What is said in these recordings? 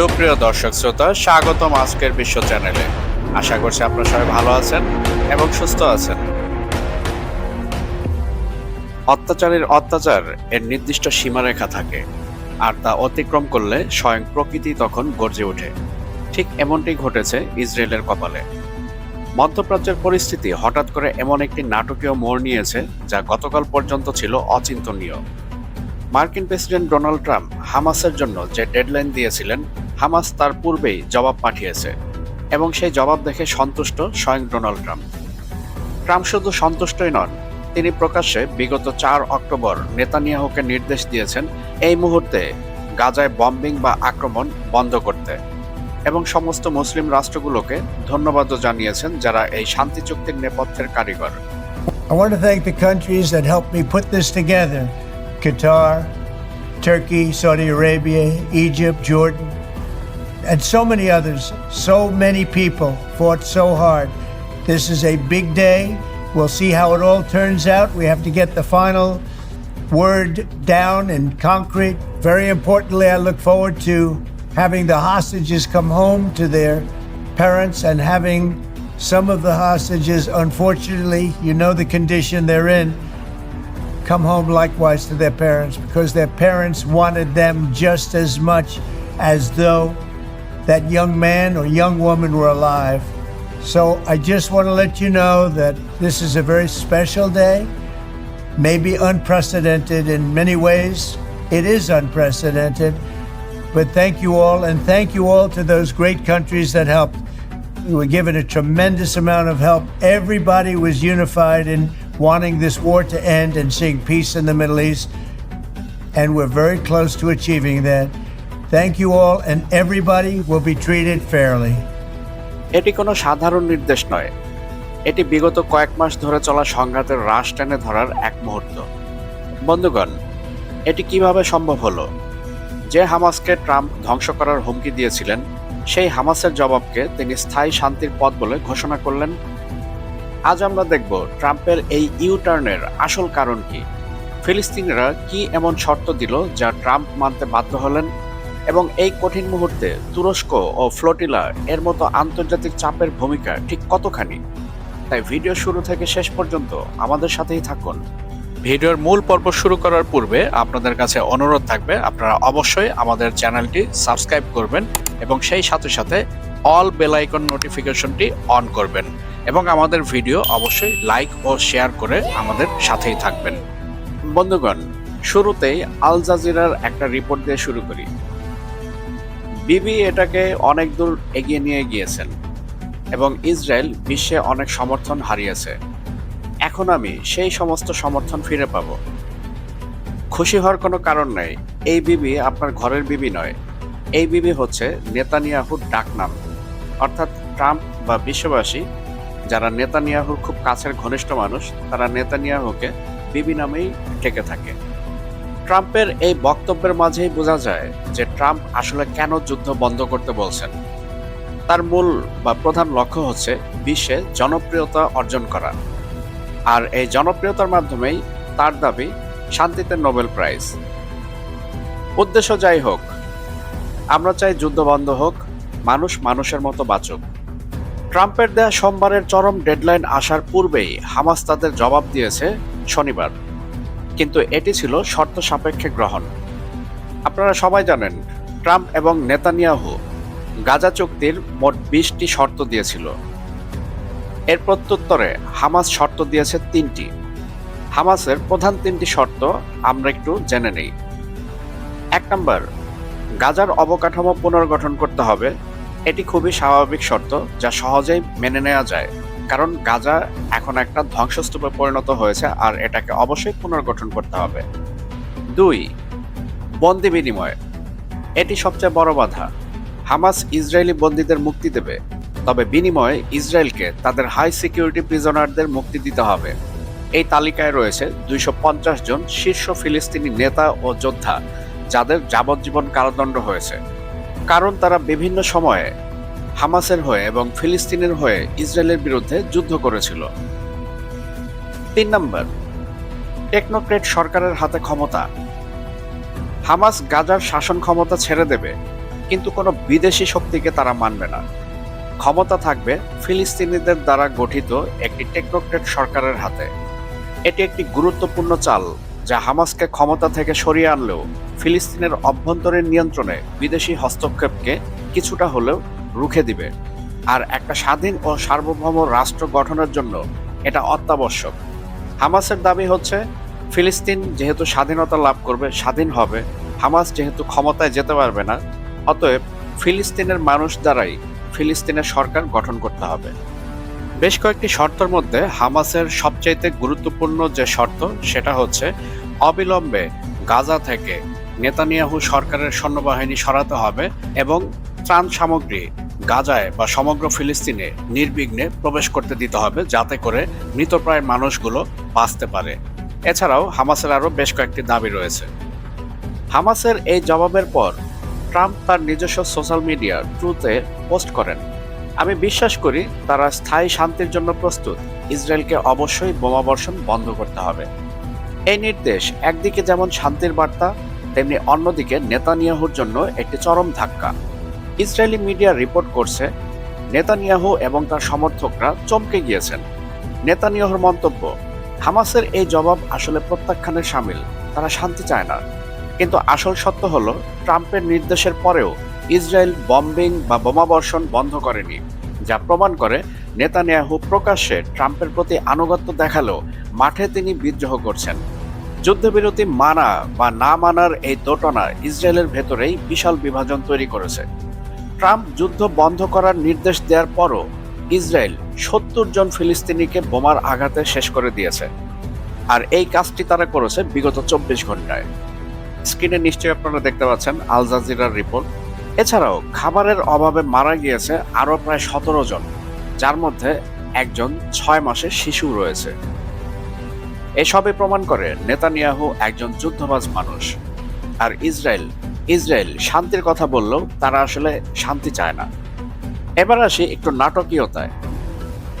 সুপ্রিয় দর্শক শ্রোতা, স্বাগতম আজকের বিশ্ব চ্যানেলে। আশা করছি আপনারা সবাই ভালো আছেন এবং সুস্থ আছেন। অত্যাচারের অত্যাচার এর নির্দিষ্ট সীমারেখা থাকে, আর তা অতিক্রম করলে স্বয়ং প্রকৃতি তখন গর্জে ওঠে। ঠিক এমনটি ঘটেছে ইসরায়েলের কপালে। মধ্যপ্রাচ্যের পরিস্থিতি হঠাৎ করে এমন একটি নাটকীয় মোড় নিয়েছে, যা গতকাল পর্যন্ত ছিল অচিন্তনীয়। মার্কিন প্রেসিডেন্ট ডোনাল্ড ট্রাম্প হামাসের জন্য যে ডেডলাইন দিয়েছিলেন হামাস তার পূর্বেই জবাব পাঠিয়েছে এবং সেই জবাব দেখে সন্তুষ্ট স্বয়ং ডোনাল্ড ট্রাম্প। ট্রাম্প শুধু সন্তুষ্টই নন তিনি প্রকাশ্যে বিগত চার অক্টোবর নেতানিয়াহুকে নির্দেশ দিয়েছেন এই মুহূর্তে গাজায় বম্বিং বা আক্রমণ বন্ধ করতে এবং সমস্ত মুসলিম রাষ্ট্রগুলোকে ধন্যবাদও জানিয়েছেন যারা এই শান্তি চুক্তির নেপথ্যের কারিগর। I want to thank the countries that helped me put this together Qatar, Turkey, Saudi Arabia, Egypt, Jordan, and so many others. So many people fought so hard. This is a big day. We'll see how it all turns out. We have to get the final word down in concrete. Very importantly, I look forward to having the hostages come home to their parents and having some of the hostages, unfortunately, you know the condition they're in, come home likewise to their parents because their parents wanted them just as much as though that young man or young woman were alive. So I just want to let you know that this is a very special day, maybe unprecedented in many ways. It is unprecedented. But thank you all, and thank you all to those great countries that helped. We were given a tremendous amount of help. Everybody was unified in wanting this war to end and seeing peace in the Middle East. And we're very close to achieving that. Thank you all, and everybody will be treated fairly. এটি কোনো সাধারণ নির্দেশ নয়। এটি বিগত কয়েক মাস ধরে চলা সংঘাতের হ্রাস টেনে ধরার এক মুহূর্ত। বন্ধুগণ এটি কীভাবে সম্ভব হলো? যে হামাসকে ট্রাম্প ধ্বংস করার হুমকি দিয়েছিলেন সেই হামাসের জবাবকে তিনি স্থায়ী শান্তির পথ বলে ঘোষণা করলেন। আজ আমরা দেখব ট্রাম্পের এই ইউ টার্নের আসল কারণ কি। ফিলিস্তিনিরা কি এমন শর্ত দিল যা ট্রাম্প মানতে বাধ্য হলেন? এবং এই কঠিন মুহূর্তে তুরস্ক ও ফ্লোটিলা এর মতো আন্তর্জাতিক চাপের ভূমিকা ঠিক কতখানি? তাই ভিডিও শুরু থেকে শেষ পর্যন্ত আমাদের সাথেই থাকুন। ভিডিওর মূল পর্ব শুরু করার পূর্বে আপনাদের কাছে অনুরোধ থাকবে, আপনারা অবশ্যই আমাদের চ্যানেলটি সাবস্ক্রাইব করবেন এবং সেই সাথে সাথে অল বেল আইকন নোটিফিকেশনটি অন করবেন এবং আমাদের ভিডিও অবশ্যই লাইক ও শেয়ার করে আমাদের সাথেই থাকবেন। বন্ধুগণ, শুরুতেই আল জাজিরার একটা রিপোর্ট দিয়ে শুরু করি। বিবি এটাকে অনেক দূর এগিয়ে নিয়ে গিয়েছেন এবং ইসরায়েল বিশ্বে অনেক সমর্থন হারিয়েছে। এখন আমি সেই সমস্ত সমর্থন ফিরে পাব। খুশি হওয়ার কোনো কারণ নেই, এই বিবি আপনার ঘরের বিবি নয়। এই বিবি হচ্ছে নেতানিয়াহুর ডাকনাম, অর্থাৎ ট্রাম্প বা বিশ্ববাসী, যারা নেতানিয়াহুর খুব কাছের ঘনিষ্ঠ মানুষ, তারা নেতানিয়াহুকে বিবি নামেই ডেকে থাকে। ট্রাম্পের এই বক্তব্যের মাঝেই বোঝা যায় যে ট্রাম্প আসলে কেন যুদ্ধ বন্ধ করতে বলছেন। তার মূল বা প্রধান লক্ষ্য হচ্ছে বিশ্বে জনপ্রিয়তা অর্জন করা। আর এই জনপ্রিয়তার মাধ্যমেই তার দাবি, শান্তিতে নোবেল প্রাইজ। উদ্দেশ্য যাই হোক, আমরা চাই যুদ্ধ বন্ধ হোক, মানুষ মানুষের মতো বাঁচুক। ট্রাম্পের দেয়া সোমবারের চরম ডেডলাইন আসার পূর্বেই হামাস তাদের জবাব দিয়েছে শনিবার। কিন্তু এটি ছিল শর্ত সাপেক্ষে গ্রহণ। আপনারা সবাই জানেন, ট্রাম্প এবং নেতানিয়াহু গাজা চুক্তির মোট বিশটি শর্ত দিয়েছিল। এর প্রত্যুত্তরে হামাস শর্ত দিয়েছে তিনটি। হামাসের প্রধান তিনটি শর্ত আমরা একটু জেনে নেই। এক নম্বর, গাজার অবকাঠামো পুনর্গঠন করতে হবে। এটি খুবই স্বাভাবিক শর্ত যা সহজেই মেনে নেওয়া যায়। কারণ গাজা এখন একটা ধ্বংসস্তূপে পরিণত হয়েছে আর এটাকে অবশ্যই পুনর্গঠন করতে হবে। দুই, বন্দি বিনিময়। এটি সবচেয়ে বড় বাধা। হামাস ইসরায়েলি বন্দীদের মুক্তি দেবে, তবে বিনিময়ে ইসরায়েলকে তাদের হাই সিকিউরিটি প্রিজনারদের মুক্তি দিতে হবে। এই তালিকায় রয়েছে দুইশ পঞ্চাশ জন শীর্ষ ফিলিস্তিনি নেতা ও যোদ্ধা, যাদের যাবজ্জীবন কারাদণ্ড হয়েছে। কারণ তারা বিভিন্ন সময়ে হামাসের হয়ে এবং ফিলিস্তিনের হয়ে ইসরায়েলের বিরুদ্ধে যুদ্ধ করেছিল। তিন নম্বর, টেকনোক্রেট সরকারের হাতে ক্ষমতা। হামাস গাজার শাসন ক্ষমতা ছেড়ে দেবে, কিন্তু কোনো বিদেশি শক্তিকে তারা মানবে না। ক্ষমতা থাকবে ফিলিস্তিনিদের দ্বারা গঠিত একটি টেকনোক্রেট সরকারের হাতে। এটি একটি গুরুত্বপূর্ণ চাল যা হামাসকে ক্ষমতা থেকে সরিয়ে আনলেও ফিলিস্তিনের অভ্যন্তরীণ নিয়ন্ত্রণে বিদেশি হস্তক্ষেপকে কিছুটা হলেও রুখে দিবে। আর একটা স্বাধীন ও সার্বভৌম রাষ্ট্র গঠনের জন্য এটা অত্যাবশ্যক। হামাসের দাবি হচ্ছে, ফিলিস্তিন যেহেতু স্বাধীনতা লাভ করবে, স্বাধীন হবে, হামাস যেহেতু ক্ষমতায় যেতে পারবে না, অতএব ফিলিস্তিনের মানুষ দ্বারাই ফিলিস্তিনের সরকার গঠন করতে হবে। বেশ কয়েকটি শর্তের মধ্যে হামাসের সবচাইতে গুরুত্বপূর্ণ যে শর্ত সেটা হচ্ছে, অবিলম্বে গাজা থেকে নেতানিয়াহু সরকারের সৈন্যবাহিনী সরাতে হবে এবং ত্রাণ সামগ্রী গাজায় বা সমগ্র ফিলিস্তিনে নির্বিঘ্নে প্রবেশ করতে দিতে হবে যাতে করে মৃতপ্রায় মানুষগুলো বাঁচতে পারে। এছাড়াও হামাসের আরও বেশ কয়েকটি দাবি রয়েছে। হামাসের এই জবাবের পর ট্রাম্প তার নিজস্ব সোশ্যাল মিডিয়া ট্রুতে পোস্ট করেন, আমি বিশ্বাস করি তারা স্থায়ী শান্তির জন্য প্রস্তুত। ইসরায়েলকে অবশ্যই বোমাবর্ষণ বন্ধ করতে হবে। এই নির্দেশ একদিকে যেমন শান্তির বার্তা তেমনি অন্যদিকে নেতানিয়াহুর জন্য একটি চরম ধাক্কা। ইসরায়েলি মিডিয়া রিপোর্ট করছে, নেতানিয়াহু এবং তার সমর্থকরা চমকে গিয়েছেন। নেতানিয়াহুর মন্তব্য, হামাসের এই জবাব আসলে প্রত্যাখ্যানের সামিল, তারা শান্তি চায় না। কিন্তু আসল সত্য হল, ট্রাম্পের নির্দেশের পরেও ইসরায়েল বম্বিং বা বোমাবর্ষণ বন্ধ করেনি, যা প্রমাণ করে নেতানিয়াহু প্রকাশ্যে ট্রাম্পের প্রতি আনুগত্য দেখালেও মাঠে তিনি বিদ্রোহ করছেন। যুদ্ধবিরতি মানা বা না মানার এই দোটনা ইসরায়েলের ভেতরেই বিশাল বিভাজন তৈরি করেছে। ট্রাম্প যুদ্ধ বন্ধ করার নির্দেশ দেওয়ার পরও ইসরায়েল সত্তর জন ফিলিস্তিনিকে বোমার আঘাতে শেষ করে দিয়েছে। আর এই কাজটি তারা করেছে বিগত চব্বিশ ঘন্টায় স্ক্রিনে নিশ্চয়ই আপনারা দেখতে পাচ্ছেন আল জাজিরার রিপোর্ট। এছাড়াও খাবারের অভাবে মারা গিয়েছে আরও প্রায় সতেরো জন, যার মধ্যে একজন ছয় মাসের শিশু রয়েছে। এসবই প্রমাণ করে নেতানিয়াহু একজন যুদ্ধবাজ মানুষ। আর ইসরায়েল ইসরায়েল শান্তির কথা বললেও তারা আসলে শান্তি চায় না। এবার আসি একটু নাটকীয়তায়।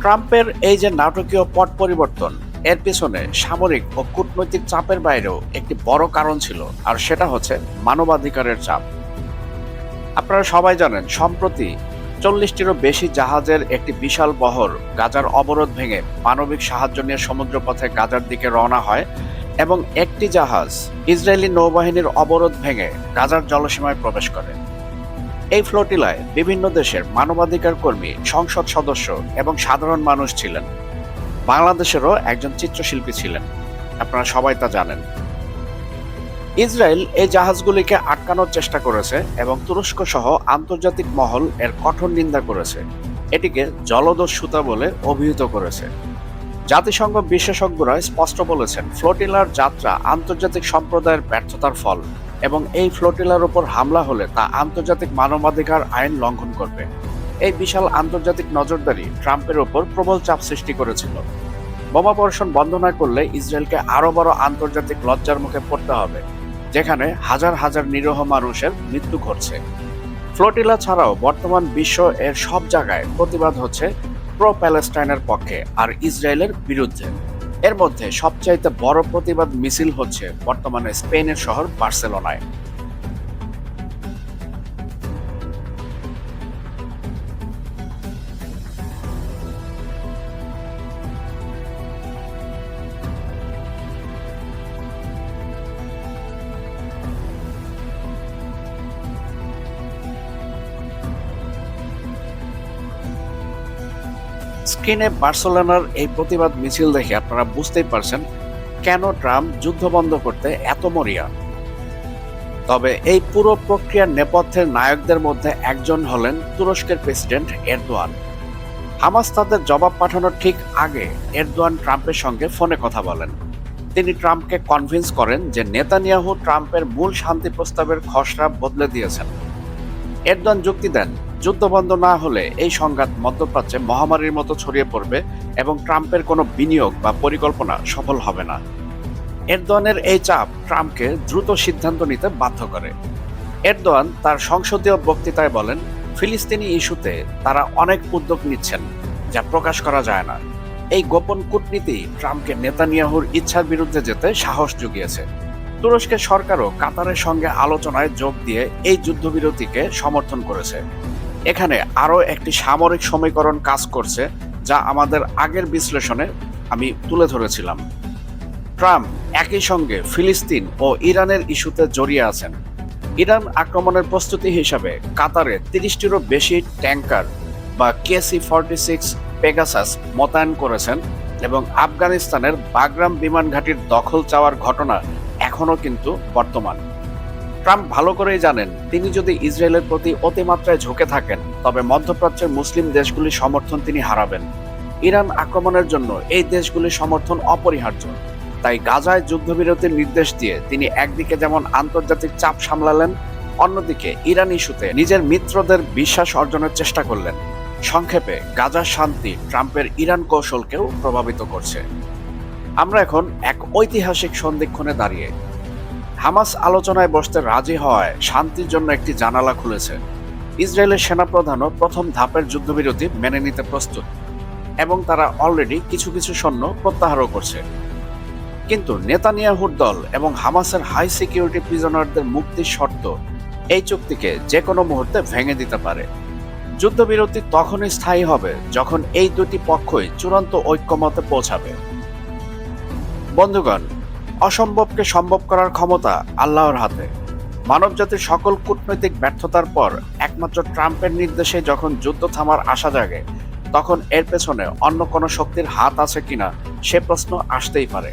ট্রাম্পের এই যে নাটকীয় পট পরিবর্তন, এর পিছনে সামরিক ও কূটনৈতিক চাপের বাইরেও একটি বড় কারণ ছিল, আর সেটা হচ্ছে মানবাধিকারের চাপ। আপনারা সবাই জানেন, সম্প্রতি চল্লিশটিরও বেশি জাহাজের একটি বিশাল বহর গাজার অবরোধ ভেঙে মানবিক সাহায্য নিয়ে সমুদ্রপথে গাজার দিকে রওনা হয় এবং একটি জাহাজ ইসরায়েলি নৌবাহিনীর অবরোধ ভেঙে গাজার জলসীমায় প্রবেশ করে। এই ফ্লোটিলায় বিভিন্ন দেশের মানবাধিকার কর্মী, সংসদ সদস্য এবং সাধারণ মানুষ ছিলেন। বাংলাদেশেরও একজন চিত্রশিল্পী ছিলেন। আপনারা সবাই তা জানেন। ইসরায়েল এই জাহাজগুলিকে আটকানোর চেষ্টা করেছে এবং তুরস্ক সহ আন্তর্জাতিক মহল এর কঠোর নিন্দা করেছে। এটিকে জলদস্যুতা বলে অভিহিত করেছে। জাতিসংঘ বিশেষজ্ঞরা স্পষ্ট বলেছেন, ফ্লোটিলার যাত্রা আন্তর্জাতিক সম্প্রদায়ের ব্যর্থতার ফল এবং এই ফ্লোটিলার উপর হামলা হলে তা আন্তর্জাতিক মানবাধিকার আইন লঙ্ঘন করবে। এই বিশাল আন্তর্জাতিক নজরদারি ট্রাম্পের ওপর প্রবল চাপ সৃষ্টি করেছিল। বোমা বর্ষণ বন্ধ না করলে ইসরায়েলকে আরও বড় আন্তর্জাতিক লজ্জার মুখে পড়তে হবে। যেখানে হাজার হাজার নিরহ মানুষের মৃত্যু ঘটছে। ফ্লোটিলা ছাড়াও বর্তমান বিশ্ব এর সব জায়গায় প্রতিবাদ হচ্ছে প্রো প্যালেস্টাইনের পক্ষে আর ইসরায়েলের বিরুদ্ধে। এর মধ্যে সবচাইতে বড় প্রতিবাদ মিছিল হচ্ছে বর্তমানে স্পেনের শহর বার্সেলোনায়। স্ক্রিনে বার্সেলোনার এই প্রতিবাদ মিছিল দেখে আপনারা বুঝতেই পারছেন কেন ট্রাম্প যুদ্ধ বন্ধ করতে এত মরিয়া। তবে এই পুরো প্রক্রিয়ার নেপথ্যের নায়কদের মধ্যে একজন হলেন তুরস্কের প্রেসিডেন্ট এরদোয়ান। হামাস তাদের জবাব পাঠানোর ঠিক আগে এরদোয়ান ট্রাম্পের সঙ্গে ফোনে কথা বলেন। তিনি ট্রাম্পকে কনভিন্স করেন যে নেতানিয়াহু ট্রাম্পের মূল শান্তি প্রস্তাবের খসড়া বদলে দিয়েছেন। এরদোয়ান যুক্তি দেন যুদ্ধবন্ধ না হলে এই সংঘাত মধ্যপ্রাচ্যে মহামারীর মতো ছড়িয়ে পড়বে এবং ট্রাম্পের কোনো বিনিয়োগ বা পরিকল্পনা সফল হবে না। এরদোয়ানের এই চাপ ট্রাম্পকে দ্রুত সিদ্ধান্ত নিতে বাধ্য করে। এরদোয়ান তার সংসদীয় বক্তৃতায় বলেন, ফিলিস্তিনি ইস্যুতে তারা অনেক উদ্যোগ নিচ্ছেন, যা প্রকাশ করা যায় না। এই গোপন কূটনীতি ট্রাম্পকে নেতানিয়াহুর ইচ্ছার বিরুদ্ধে যেতে সাহস জুগিয়েছে। তুরস্কের সরকারও কাতারের সঙ্গে আলোচনায় যোগ দিয়ে এই যুদ্ধবিরতিকে সমর্থন করেছে। এখানে আরও একটি সামরিক সমীকরণ কাজ করছে, যা আমাদের আগের বিশ্লেষণে আমি তুলে ধরেছিলাম। ট্রাম্প একই সঙ্গে ফিলিস্তিন ও ইরানের ইস্যুতে জড়িয়ে আছেন। ইরান আক্রমণের প্রস্তুতি হিসাবে কাতারে তিরিশটিরও বেশি ট্যাঙ্কার বা কেসি ফর্টি সিক্স পেগাসাস মোতায়েন করেছেন এবং আফগানিস্তানের বাগরাম বিমান ঘাঁটির দখল চাওয়ার ঘটনা এখনও কিন্তু বর্তমান। ট্রাম্প ভালো করেই জানেন, তিনি যদি ইসরায়েলের প্রতি অতিমাত্রায় ঝুঁকে থাকেন, তবে মধ্যপ্রাচ্যের মুসলিম দেশগুলির সমর্থন তিনি হারাবেন। ইরান আক্রমণের জন্য এই দেশগুলির সমর্থন অপরিহার্য। তাই গাজায় যুদ্ধবিরতির নির্দেশ দিয়ে তিনি একদিকে যেমন আন্তর্জাতিক চাপ সামলালেন, অন্যদিকে ইরান ইস্যুতে নিজের মিত্রদের বিশ্বাস অর্জনের চেষ্টা করলেন। সংক্ষেপে গাজার শান্তি ট্রাম্পের ইরান কৌশলকেও প্রভাবিত করছে। আমরা এখন এক ঐতিহাসিক সন্ধিক্ষণে দাঁড়িয়ে হামাস আলোচনায় বসতে রাজি হওয়ায় শান্তির জন্য একটি জানালা খুলেছে। ইসরায়েলের সেনাপ্রধানও প্রথম ধাপের যুদ্ধবিরতি মেনে নিতে প্রস্তুত এবং তারা অলরেডি কিছু কিছু সৈন্য প্রত্যাহারও করছে। কিন্তু নেতানিয়াহুর দল এবং হামাসের হাই সিকিউরিটি প্রিজনারদের মুক্তির শর্ত এই চুক্তিকে যে কোনো মুহূর্তে ভেঙে দিতে পারে। যুদ্ধবিরতি তখনই স্থায়ী হবে যখন এই দুটি পক্ষই চূড়ান্ত ঐক্যমতে পৌঁছাবে। বন্ধুগণ অসম্ভবকে সম্ভব করার ক্ষমতা আল্লাহর হাতে। মানবজাতির সকল কূটনৈতিক ব্যর্থতার পর একমাত্র ট্রাম্পের নির্দেশে যখন যুদ্ধ থামার আশা জাগে, তখন এর পেছনে অন্য কোনো শক্তির হাত আছে কিনা সে প্রশ্ন আসতেই পারে।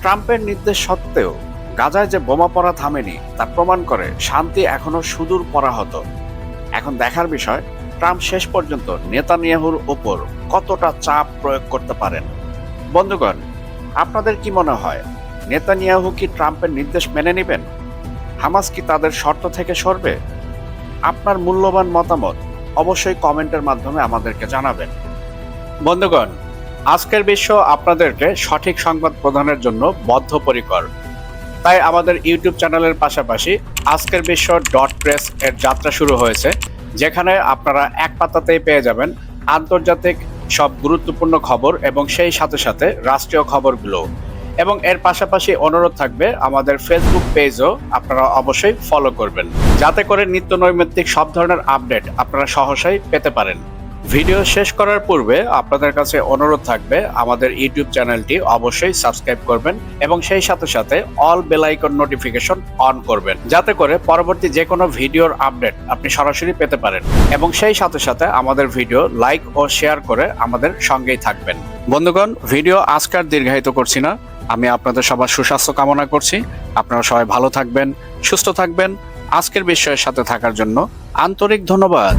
ট্রাম্পের নির্দেশ সত্ত্বেও গাজায় যে বোমা পড়া থামেনি, তা প্রমাণ করে শান্তি এখনও সুদূর পরা হতো এখন দেখার বিষয়, ট্রাম্প শেষ পর্যন্ত নেতানিয়াহুর ওপর কতটা চাপ প্রয়োগ করতে পারেন? বন্ধুগণ, আপনাদের কি মনে হয় নেতানিয়াহু কি ট্রাম্পের নির্দেশ মেনে নেবেন? হামাস কি তাদের শর্ত থেকে সরবে? আপনার মূল্যবান মতামত অবশ্যই কমেন্টের মাধ্যমে আমাদেরকে জানাবেন। বন্ধুগণ, আজকের বিশ্ব আপনাদেরকে সঠিক সংবাদ প্রদানের জন্য বদ্ধপরিকর। তাই আমাদের ইউটিউব চ্যানেলের পাশাপাশি আজকের বিশ্ব ডট প্রেস এর যাত্রা শুরু হয়েছে, যেখানে আপনারা এক পাতাতেই পেয়ে যাবেন আন্তর্জাতিক সব গুরুত্বপূর্ণ খবর এবং সেই সাথে সাথে রাষ্ট্রীয় খবরগুলো। এবং এর পাশাপাশি অনুরোধ থাকবে আমাদের ফেসবুক পেজও আপনারা অবশ্যই ফলো করবেন। যাতে করে নিত্য নৈমিত্তিক সব ধরনের আপডেট আপনারা সহসাই পেতে পারেন। ভিডিও শেষ করার পূর্বে আপনাদের কাছে অনুরোধ থাকবে, আমাদের ইউটিউব চ্যানেলটি অবশ্যই সাবস্ক্রাইব করবেন এবং সেই সাথে সাথে all bell icon notification on করবেন। যাতে করে পরবর্তী যে কোনো ভিডিওর আপডেট আপনি সরাসরি পেতে পারেন এবং সেই সাথে সাথে আমাদের ভিডিও লাইক ও শেয়ার করে আমাদের সঙ্গেই থাকবেন। বন্ধুগণ, ভিডিও আজকার দীর্ঘায়িত করছি না। আমি আপনাদের সবার সুস্বাস্থ্য কামনা করছি। আপনারা সবাই ভালো থাকবেন, সুস্থ থাকবেন। আজকের বিষয়ের সাথে থাকার জন্য আন্তরিক ধন্যবাদ।